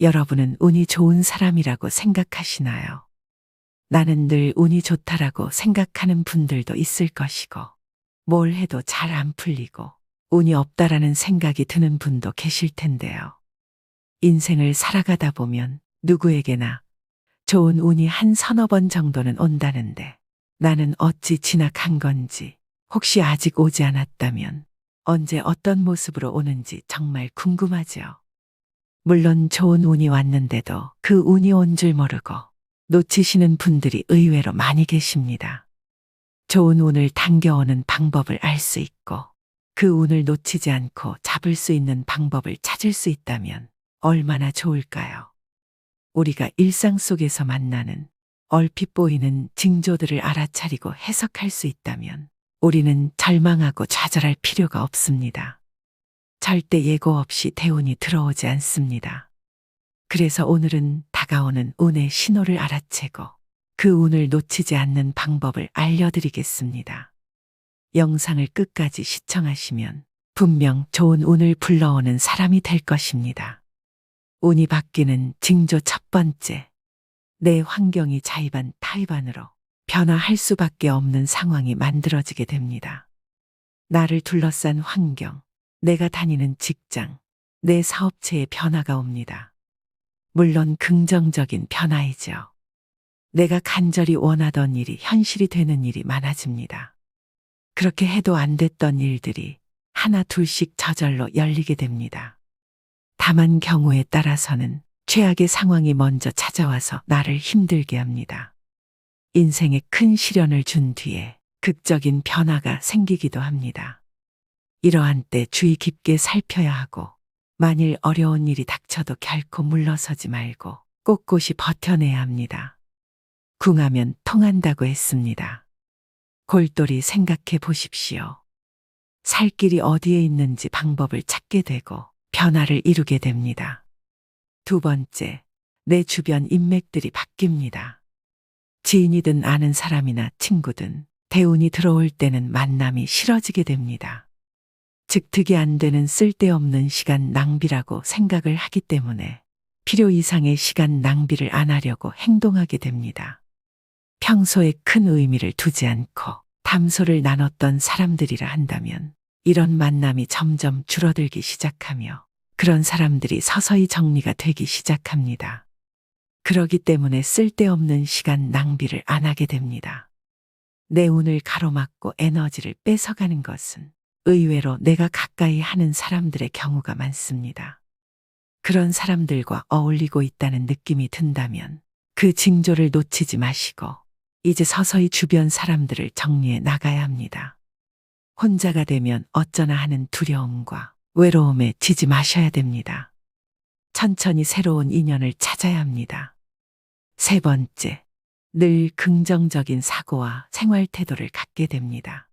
여러분은 운이 좋은 사람이라고 생각하시나요? 나는 늘 운이 좋다라고 생각하는 분들도 있을 것이고, 뭘 해도 잘 안 풀리고, 운이 없다라는 생각이 드는 분도 계실 텐데요. 인생을 살아가다 보면 누구에게나 좋은 운이 한 서너 번 정도는 온다는데, 나는 어찌 지나간 건지, 혹시 아직 오지 않았다면, 언제 어떤 모습으로 오는지 정말 궁금하죠. 물론 좋은 운이 왔는데도 그 운이 온 줄 모르고 놓치시는 분들이 의외로 많이 계십니다. 좋은 운을 당겨오는 방법을 알 수 있고 그 운을 놓치지 않고 잡을 수 있는 방법을 찾을 수 있다면 얼마나 좋을까요? 우리가 일상 속에서 만나는 얼핏 보이는 징조들을 알아차리고 해석할 수 있다면 우리는 절망하고 좌절할 필요가 없습니다. 절대 예고 없이 대운이 들어오지 않습니다. 그래서 오늘은 다가오는 운의 신호를 알아채고 그 운을 놓치지 않는 방법을 알려드리겠습니다. 영상을 끝까지 시청하시면 분명 좋은 운을 불러오는 사람이 될 것입니다. 운이 바뀌는 징조 첫 번째. 내 환경이 자의반 타의반으로 변화할 수밖에 없는 상황이 만들어지게 됩니다. 나를 둘러싼 환경, 내가 다니는 직장, 내 사업체에 변화가 옵니다. 물론 긍정적인 변화이죠. 내가 간절히 원하던 일이 현실이 되는 일이 많아집니다. 그렇게 해도 안 됐던 일들이 하나 둘씩 저절로 열리게 됩니다. 다만 경우에 따라서는 최악의 상황이 먼저 찾아와서 나를 힘들게 합니다. 인생에 큰 시련을 준 뒤에 극적인 변화가 생기기도 합니다. 이러한 때 주의 깊게 살펴야 하고 만일 어려운 일이 닥쳐도 결코 물러서지 말고 꼿꼿이 버텨내야 합니다. 궁하면 통한다고 했습니다. 골똘히 생각해 보십시오. 살 길이 어디에 있는지 방법을 찾게 되고 변화를 이루게 됩니다. 두 번째, 내 주변 인맥들이 바뀝니다. 지인이든 아는 사람이나 친구든 대운이 들어올 때는 만남이 싫어지게 됩니다. 즉 득이 안 되는 쓸데없는 시간 낭비라고 생각을 하기 때문에 필요 이상의 시간 낭비를 안 하려고 행동하게 됩니다. 평소에 큰 의미를 두지 않고 담소를 나눴던 사람들이라 한다면 이런 만남이 점점 줄어들기 시작하며 그런 사람들이 서서히 정리가 되기 시작합니다. 그러기 때문에 쓸데없는 시간 낭비를 안 하게 됩니다. 내 운을 가로막고 에너지를 뺏어가는 것은 의외로 내가 가까이 하는 사람들의 경우가 많습니다. 그런 사람들과 어울리고 있다는 느낌이 든다면 그 징조를 놓치지 마시고 이제 서서히 주변 사람들을 정리해 나가야 합니다. 혼자가 되면 어쩌나 하는 두려움과 외로움에 지지 마셔야 됩니다. 천천히 새로운 인연을 찾아야 합니다. 세 번째, 늘 긍정적인 사고와 생활 태도를 갖게 됩니다.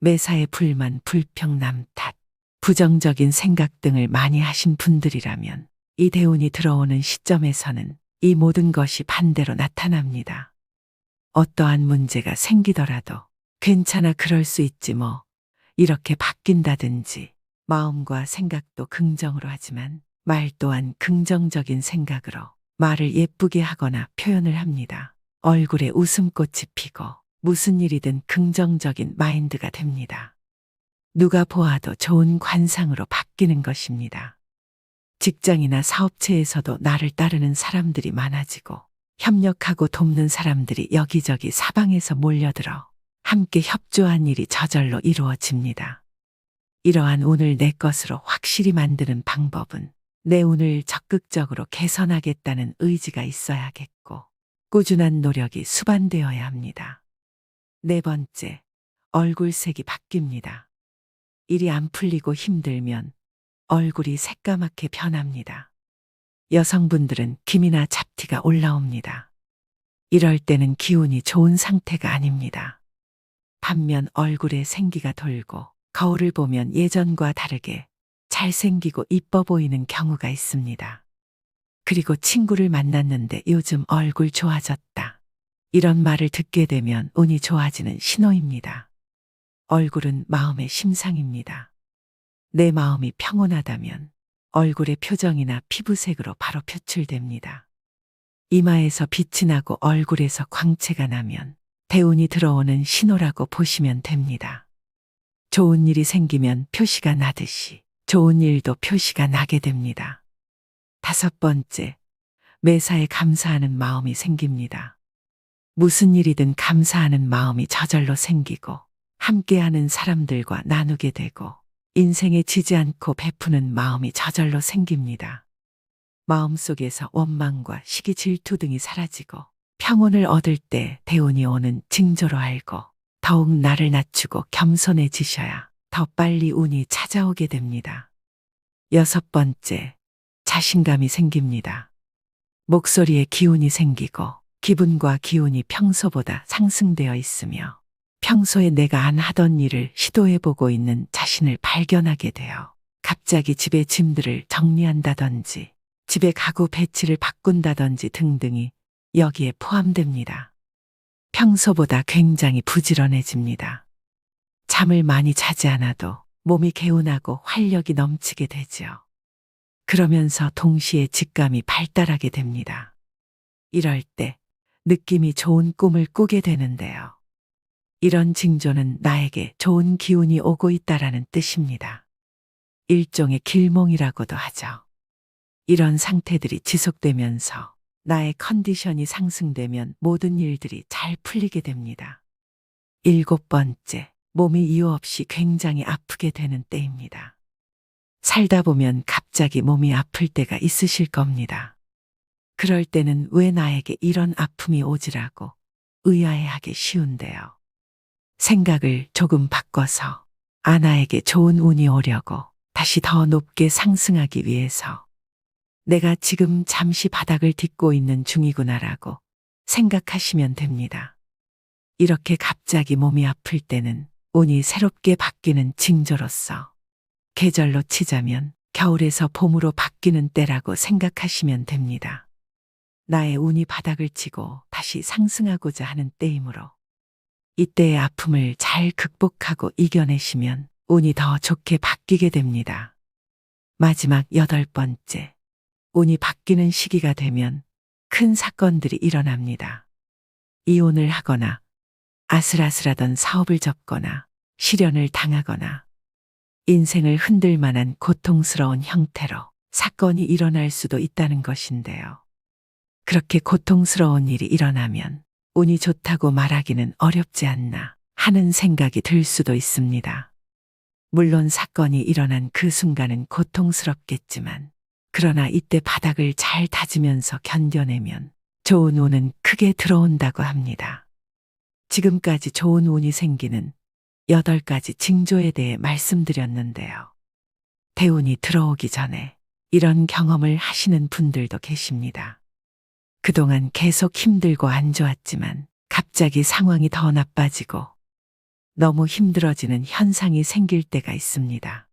매사에 불만, 불평, 남 탓, 부정적인 생각 등을 많이 하신 분들이라면 이 대운이 들어오는 시점에서는 이 모든 것이 반대로 나타납니다. 어떠한 문제가 생기더라도 괜찮아 그럴 수 있지 뭐 이렇게 바뀐다든지 마음과 생각도 긍정으로 하지만 말 또한 긍정적인 생각으로 말을 예쁘게 하거나 표현을 합니다. 얼굴에 웃음꽃이 피고 무슨 일이든 긍정적인 마인드가 됩니다. 누가 보아도 좋은 관상으로 바뀌는 것입니다. 직장이나 사업체에서도 나를 따르는 사람들이 많아지고 협력하고 돕는 사람들이 여기저기 사방에서 몰려들어 함께 협조한 일이 저절로 이루어집니다. 이러한 운을 내 것으로 확실히 만드는 방법은 내 운을 적극적으로 개선하겠다는 의지가 있어야겠고 꾸준한 노력이 수반되어야 합니다. 네 번째, 얼굴색이 바뀝니다. 일이 안 풀리고 힘들면 얼굴이 새까맣게 변합니다. 여성분들은 김이나 잡티가 올라옵니다. 이럴 때는 기운이 좋은 상태가 아닙니다. 반면 얼굴에 생기가 돌고 거울을 보면 예전과 다르게 잘생기고 이뻐 보이는 경우가 있습니다. 그리고 친구를 만났는데 요즘 얼굴 좋아졌다. 이런 말을 듣게 되면 운이 좋아지는 신호입니다. 얼굴은 마음의 심상입니다. 내 마음이 평온하다면 얼굴의 표정이나 피부색으로 바로 표출됩니다. 이마에서 빛이 나고 얼굴에서 광채가 나면 대운이 들어오는 신호라고 보시면 됩니다. 좋은 일이 생기면 표시가 나듯이 좋은 일도 표시가 나게 됩니다. 다섯 번째, 매사에 감사하는 마음이 생깁니다. 무슨 일이든 감사하는 마음이 저절로 생기고 함께하는 사람들과 나누게 되고 인생에 지지 않고 베푸는 마음이 저절로 생깁니다. 마음속에서 원망과 시기 질투 등이 사라지고 평온을 얻을 때 대운이 오는 징조로 알고 더욱 나를 낮추고 겸손해지셔야 더 빨리 운이 찾아오게 됩니다. 여섯 번째, 자신감이 생깁니다. 목소리에 기운이 생기고 기분과 기운이 평소보다 상승되어 있으며 평소에 내가 안 하던 일을 시도해보고 있는 자신을 발견하게 되어 갑자기 집의 짐들을 정리한다든지 집의 가구 배치를 바꾼다든지 등등이 여기에 포함됩니다. 평소보다 굉장히 부지런해집니다. 잠을 많이 자지 않아도 몸이 개운하고 활력이 넘치게 되지요. 그러면서 동시에 직감이 발달하게 됩니다. 이럴 때 느낌이 좋은 꿈을 꾸게 되는데요. 이런 징조는 나에게 좋은 기운이 오고 있다라는 뜻입니다. 일종의 길몽이라고도 하죠. 이런 상태들이 지속되면서 나의 컨디션이 상승되면 모든 일들이 잘 풀리게 됩니다. 일곱 번째, 몸이 이유 없이 굉장히 아프게 되는 때입니다. 살다 보면 갑자기 몸이 아플 때가 있으실 겁니다. 그럴 때는 왜 나에게 이런 아픔이 오지라고 의아해하기 쉬운데요. 생각을 조금 바꿔서 아나에게 좋은 운이 오려고 다시 더 높게 상승하기 위해서 내가 지금 잠시 바닥을 딛고 있는 중이구나라고 생각하시면 됩니다. 이렇게 갑자기 몸이 아플 때는 운이 새롭게 바뀌는 징조로서 계절로 치자면 겨울에서 봄으로 바뀌는 때라고 생각하시면 됩니다. 나의 운이 바닥을 치고 다시 상승하고자 하는 때이므로 이때의 아픔을 잘 극복하고 이겨내시면 운이 더 좋게 바뀌게 됩니다. 마지막 여덟 번째. 운이 바뀌는 시기가 되면 큰 사건들이 일어납니다. 이혼을 하거나 아슬아슬하던 사업을 접거나 실연을 당하거나 인생을 흔들 만한 고통스러운 형태로 사건이 일어날 수도 있다는 것인데요. 그렇게 고통스러운 일이 일어나면 운이 좋다고 말하기는 어렵지 않나 하는 생각이 들 수도 있습니다. 물론 사건이 일어난 그 순간은 고통스럽겠지만, 그러나 이때 바닥을 잘 다지면서 견뎌내면 좋은 운은 크게 들어온다고 합니다. 지금까지 좋은 운이 생기는 여덟 가지 징조에 대해 말씀드렸는데요. 대운이 들어오기 전에 이런 경험을 하시는 분들도 계십니다. 그동안 계속 힘들고 안 좋았지만 갑자기 상황이 더 나빠지고 너무 힘들어지는 현상이 생길 때가 있습니다.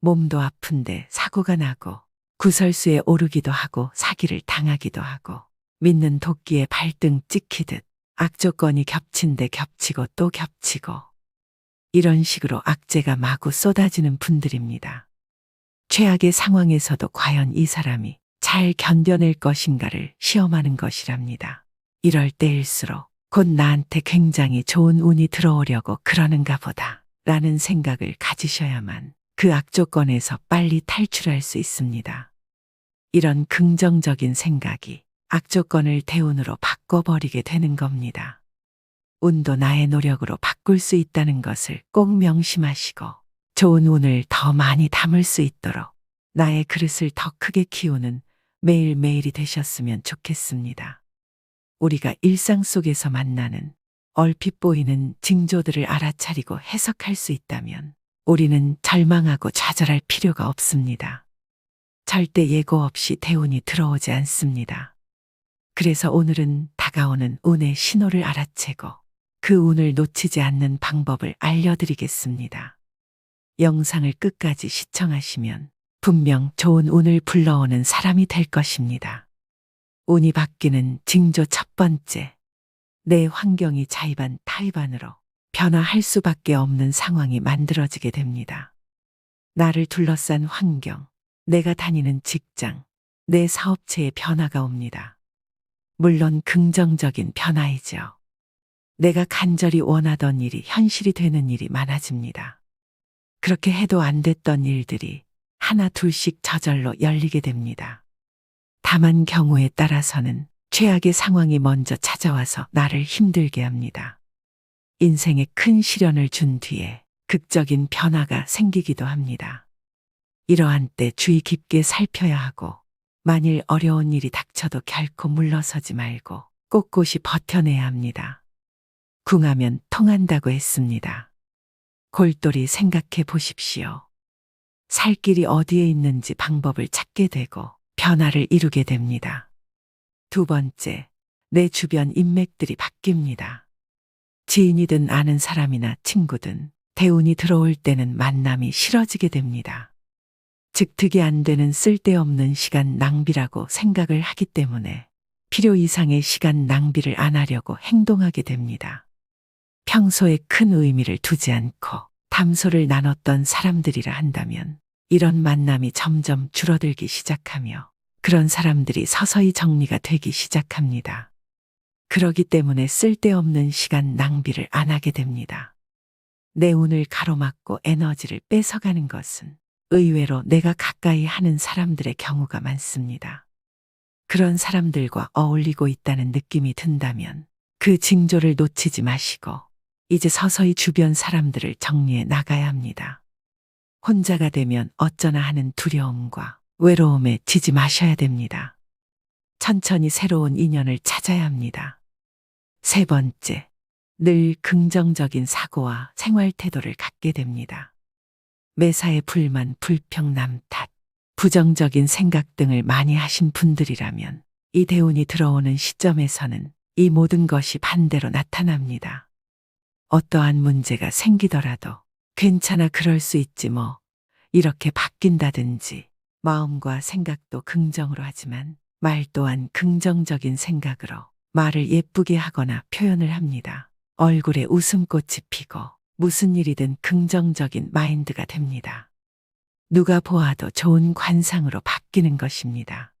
몸도 아픈데 사고가 나고 구설수에 오르기도 하고 사기를 당하기도 하고 믿는 도끼에 발등 찍히듯 악조건이 겹친 데 겹치고 또 겹치고 이런 식으로 악재가 마구 쏟아지는 분들입니다. 최악의 상황에서도 과연 이 사람이 잘 견뎌낼 것인가를 시험하는 것이랍니다. 이럴 때일수록 곧 나한테 굉장히 좋은 운이 들어오려고 그러는가 보다 라는 생각을 가지셔야만 그 악조건에서 빨리 탈출할 수 있습니다. 이런 긍정적인 생각이 악조건을 대운으로 바꿔버리게 되는 겁니다. 운도 나의 노력으로 바꿀 수 있다는 것을 꼭 명심하시고 좋은 운을 더 많이 담을 수 있도록 나의 그릇을 더 크게 키우는 매일매일이 되셨으면 좋겠습니다. 우리가 일상 속에서 만나는 얼핏 보이는 징조들을 알아차리고 해석할 수 있다면 우리는 절망하고 좌절할 필요가 없습니다. 절대 예고 없이 대운이 들어오지 않습니다. 그래서 오늘은 다가오는 운의 신호를 알아채고 그 운을 놓치지 않는 방법을 알려드리겠습니다. 영상을 끝까지 시청하시면 분명 좋은 운을 불러오는 사람이 될 것입니다. 운이 바뀌는 징조 첫 번째. 내 환경이 자의반 타의반으로 변화할 수밖에 없는 상황이 만들어지게 됩니다. 나를 둘러싼 환경, 내가 다니는 직장, 내 사업체에 변화가 옵니다. 물론 긍정적인 변화이죠. 내가 간절히 원하던 일이 현실이 되는 일이 많아집니다. 그렇게 해도 안 됐던 일들이 하나 둘씩 저절로 열리게 됩니다. 다만 경우에 따라서는 최악의 상황이 먼저 찾아와서 나를 힘들게 합니다. 인생에 큰 시련을 준 뒤에 극적인 변화가 생기기도 합니다. 이러한 때 주의 깊게 살펴야 하고 만일 어려운 일이 닥쳐도 결코 물러서지 말고 꼿꼿이 버텨내야 합니다. 궁하면 통한다고 했습니다. 골똘히 생각해 보십시오. 살 길이 어디에 있는지 방법을 찾게 되고 변화를 이루게 됩니다. 두 번째, 내 주변 인맥들이 바뀝니다. 지인이든 아는 사람이나 친구든 대운이 들어올 때는 만남이 싫어지게 됩니다. 즉 득이 안 되는 쓸데없는 시간 낭비라고 생각을 하기 때문에 필요 이상의 시간 낭비를 안 하려고 행동하게 됩니다. 평소에 큰 의미를 두지 않고 담소를 나눴던 사람들이라 한다면 이런 만남이 점점 줄어들기 시작하며 그런 사람들이 서서히 정리가 되기 시작합니다. 그러기 때문에 쓸데없는 시간 낭비를 안 하게 됩니다. 내 운을 가로막고 에너지를 뺏어가는 것은 의외로 내가 가까이 하는 사람들의 경우가 많습니다. 그런 사람들과 어울리고 있다는 느낌이 든다면 그 징조를 놓치지 마시고 이제 서서히 주변 사람들을 정리해 나가야 합니다. 혼자가 되면 어쩌나 하는 두려움과 외로움에 지지 마셔야 됩니다. 천천히 새로운 인연을 찾아야 합니다. 세 번째, 늘 긍정적인 사고와 생활 태도를 갖게 됩니다. 매사에 불만, 불평, 남 탓, 부정적인 생각 등을 많이 하신 분들이라면 이 대운이 들어오는 시점에서는 이 모든 것이 반대로 나타납니다. 어떠한 문제가 생기더라도 괜찮아 그럴 수 있지 뭐 이렇게 바뀐다든지 마음과 생각도 긍정으로 하지만 말 또한 긍정적인 생각으로 말을 예쁘게 하거나 표현을 합니다. 얼굴에 웃음꽃이 피고 무슨 일이든 긍정적인 마인드가 됩니다. 누가 보아도 좋은 관상으로 바뀌는 것입니다.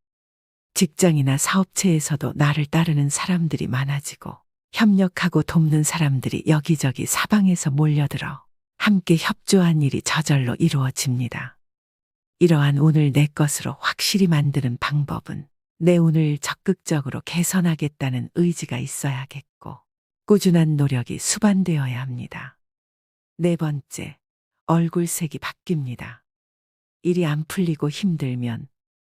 직장이나 사업체에서도 나를 따르는 사람들이 많아지고 협력하고 돕는 사람들이 여기저기 사방에서 몰려들어 함께 협조한 일이 저절로 이루어집니다. 이러한 운을 내 것으로 확실히 만드는 방법은 내 운을 적극적으로 개선하겠다는 의지가 있어야겠고 꾸준한 노력이 수반되어야 합니다. 네 번째, 얼굴색이 바뀝니다. 일이 안 풀리고 힘들면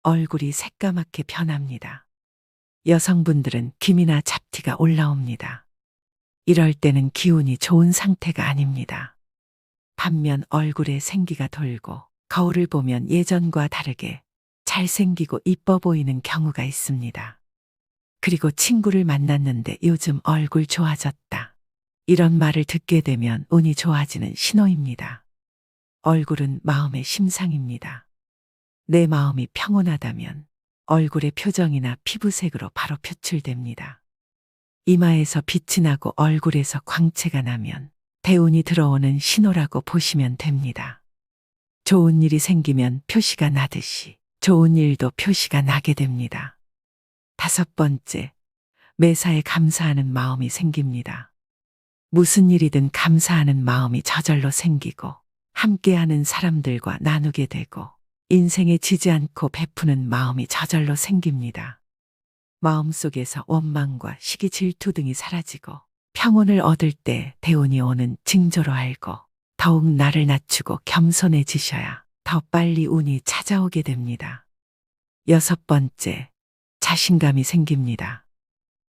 얼굴이 새까맣게 변합니다. 여성분들은 김이나 잡티가 올라옵니다. 이럴 때는 기운이 좋은 상태가 아닙니다. 반면 얼굴에 생기가 돌고 거울을 보면 예전과 다르게 잘생기고 이뻐 보이는 경우가 있습니다. 그리고 친구를 만났는데 요즘 얼굴 좋아졌다. 이런 말을 듣게 되면 운이 좋아지는 신호입니다. 얼굴은 마음의 심상입니다. 내 마음이 평온하다면 얼굴의 표정이나 피부색으로 바로 표출됩니다. 이마에서 빛이 나고 얼굴에서 광채가 나면 대운이 들어오는 신호라고 보시면 됩니다. 좋은 일이 생기면 표시가 나듯이 좋은 일도 표시가 나게 됩니다. 다섯 번째, 매사에 감사하는 마음이 생깁니다. 무슨 일이든 감사하는 마음이 저절로 생기고 함께하는 사람들과 나누게 되고 인생에 지지 않고 베푸는 마음이 저절로 생깁니다. 마음속에서 원망과 시기 질투 등이 사라지고 평온을 얻을 때 대운이 오는 징조로 알고 더욱 나를 낮추고 겸손해지셔야 더 빨리 운이 찾아오게 됩니다. 여섯 번째, 자신감이 생깁니다.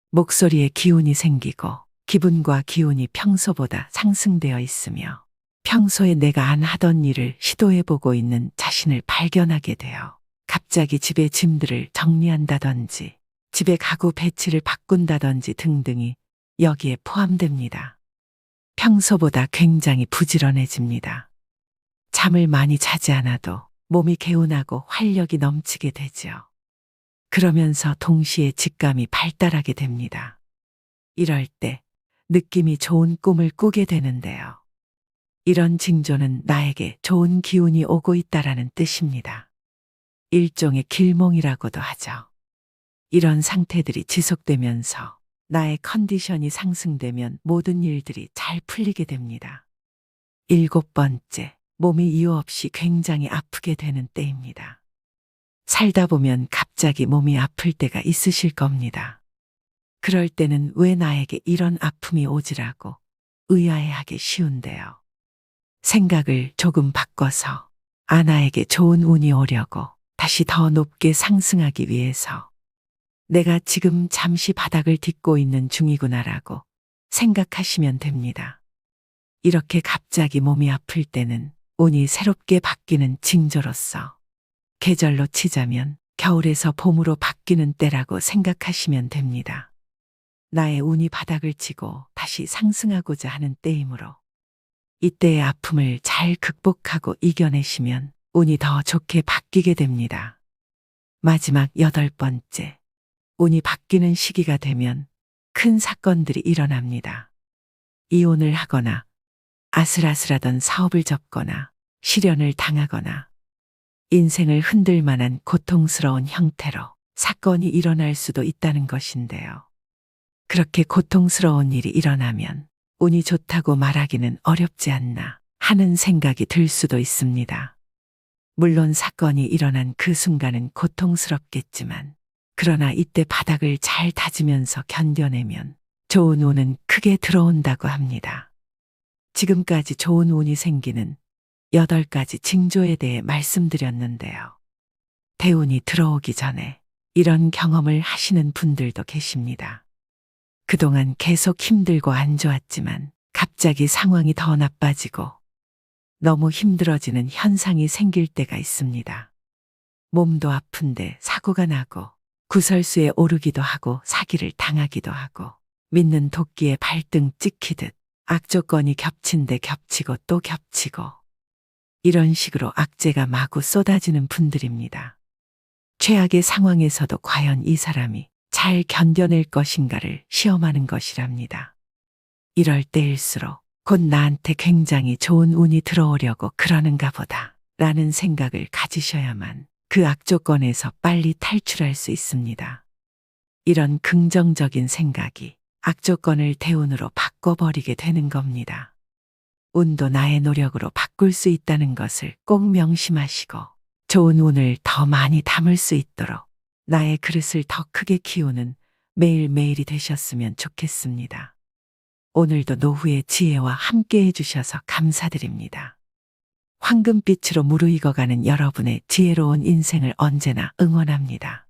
목소리에 기운이 생기고 기분과 기운이 평소보다 상승되어 있으며 평소에 내가 안 하던 일을 시도해보고 있는 자신을 발견하게 되어 갑자기 집의 짐들을 정리한다든지 집에 가구 배치를 바꾼다든지 등등이 여기에 포함됩니다. 평소보다 굉장히 부지런해집니다. 잠을 많이 자지 않아도 몸이 개운하고 활력이 넘치게 되지요. 그러면서 동시에 직감이 발달하게 됩니다. 이럴 때 느낌이 좋은 꿈을 꾸게 되는데요. 이런 징조는 나에게 좋은 기운이 오고 있다라는 뜻입니다. 일종의 길몽이라고도 하죠. 이런 상태들이 지속되면서 나의 컨디션이 상승되면 모든 일들이 잘 풀리게 됩니다. 일곱 번째, 몸이 이유 없이 굉장히 아프게 되는 때입니다. 살다 보면 갑자기 몸이 아플 때가 있으실 겁니다. 그럴 때는 왜 나에게 이런 아픔이 오지라고 의아해하기 쉬운데요. 생각을 조금 바꿔서 아나에게 좋은 운이 오려고 다시 더 높게 상승하기 위해서 내가 지금 잠시 바닥을 딛고 있는 중이구나라고 생각하시면 됩니다. 이렇게 갑자기 몸이 아플 때는 운이 새롭게 바뀌는 징조로서 계절로 치자면 겨울에서 봄으로 바뀌는 때라고 생각하시면 됩니다. 나의 운이 바닥을 치고 다시 상승하고자 하는 때이므로 이때의 아픔을 잘 극복하고 이겨내시면 운이 더 좋게 바뀌게 됩니다. 마지막 여덟 번째, 운이 바뀌는 시기가 되면 큰 사건들이 일어납니다. 이혼을 하거나 아슬아슬하던 사업을 접거나 실연을 당하거나 인생을 흔들 만한 고통스러운 형태로 사건이 일어날 수도 있다는 것인데요. 그렇게 고통스러운 일이 일어나면 운이 좋다고 말하기는 어렵지 않나 하는 생각이 들 수도 있습니다. 물론 사건이 일어난 그 순간은 고통스럽겠지만 그러나 이때 바닥을 잘 다지면서 견뎌내면 좋은 운은 크게 들어온다고 합니다. 지금까지 좋은 운이 생기는 여덟 가지 징조에 대해 말씀드렸는데요. 대운이 들어오기 전에 이런 경험을 하시는 분들도 계십니다. 그동안 계속 힘들고 안 좋았지만 갑자기 상황이 더 나빠지고 너무 힘들어지는 현상이 생길 때가 있습니다. 몸도 아픈데 사고가 나고 구설수에 오르기도 하고 사기를 당하기도 하고 믿는 도끼에 발등 찍히듯 악조건이 겹친 데 겹치고 또 겹치고 이런 식으로 악재가 마구 쏟아지는 분들입니다. 최악의 상황에서도 과연 이 사람이 잘 견뎌낼 것인가를 시험하는 것이랍니다. 이럴 때일수록 곧 나한테 굉장히 좋은 운이 들어오려고 그러는가 보다 라는 생각을 가지셔야만 그 악조건에서 빨리 탈출할 수 있습니다. 이런 긍정적인 생각이 악조건을 대운으로 바꿔버리게 되는 겁니다. 운도 나의 노력으로 바꿀 수 있다는 것을 꼭 명심하시고 좋은 운을 더 많이 담을 수 있도록 나의 그릇을 더 크게 키우는 매일매일이 되셨으면 좋겠습니다. 오늘도 노후의 지혜와 함께 해주셔서 감사드립니다. 황금빛으로 무르익어가는 여러분의 지혜로운 인생을 언제나 응원합니다.